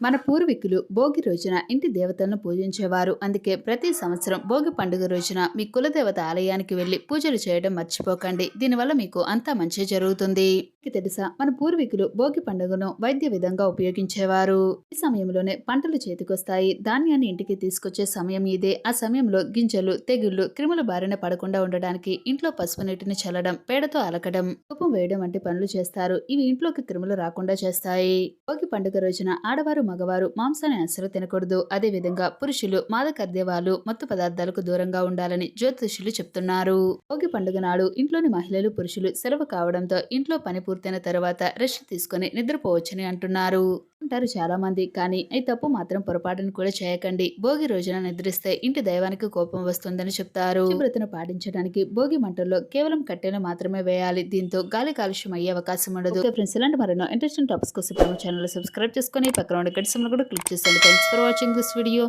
మన పూర్వీకులు భోగి రోజున ఇంటి దేవతలను పూజించేవారు. అందుకే ప్రతి సంవత్సరం భోగి పండుగ రోజున మీ కులదేవత ఆలయానికి వెళ్ళి పూజలు చేయడం మర్చిపోకండి. దీనివల్ల మీకు అంతా మంచి జరుగుతుంది. తెలుసా? మన పూర్వీకులు భోగి పండుగను వైద్య విధంగా ఉపయోగించేవారు. ఈ సమయంలోనే పంటలు చేతికొస్తాయి. ధాన్యాన్ని ఇంటికి తీసుకొచ్చే సమయం ఇదే. ఆ సమయంలో గింజలు తెగుళ్ళు క్రిముల బారిన పడకుండా ఉండడానికి ఇంట్లో పసుపు నీటిని చల్లడం పేడతో అలకడం ధూపం వేయడం వంటి పనులు చేస్తారు. ఇవి ఇంట్లోకి క్రిములు రాకుండా చేస్తాయి. భోగి పండుగ రోజున ఆడవారు మగవారు మాంసాన్ని అసలు తినకూడదు. అదే విధంగా పురుషులు మాదకర్దేవాలు మత్తు పదార్థాలకు దూరంగా ఉండాలని జ్యోతిషులు చెప్తున్నారు. భోగి పండుగ నాడు ఇంట్లోని మహిళలు పురుషులు సెలవు కావడంతో ఇంట్లో పని పూర్తయిన తర్వాత రెస్ట్ తీసుకుని నిద్రపోవచ్చని అంటున్నారు. అంటారు చాలా మంది కానీ ఈ తప్పు మాత్రం పొరపాటును కూడా చేయకండి. భోగి రోజున నిద్రిస్తే ఇంటి దైవానికి కోపం వస్తుందని చెప్తారు. శుభ్రతను పాటించడానికి భోగి మంటల్లో కేవలం కట్టెలు మాత్రమే వేయాలి. దీంతో గాలి కాలుష్యం అయ్యే అవకాశం ఉండదు. ఫ్రెండ్స్ ఇలాంటి మరెన్నో ఇంట్రెస్టింగ్ టాపిక్స్ కోసం ఛానల్ సబ్స్క్రైబ్ చేసుకొని పక్కన ఉండే గంట కూడా క్లిక్ చేయండి thanks for watching this video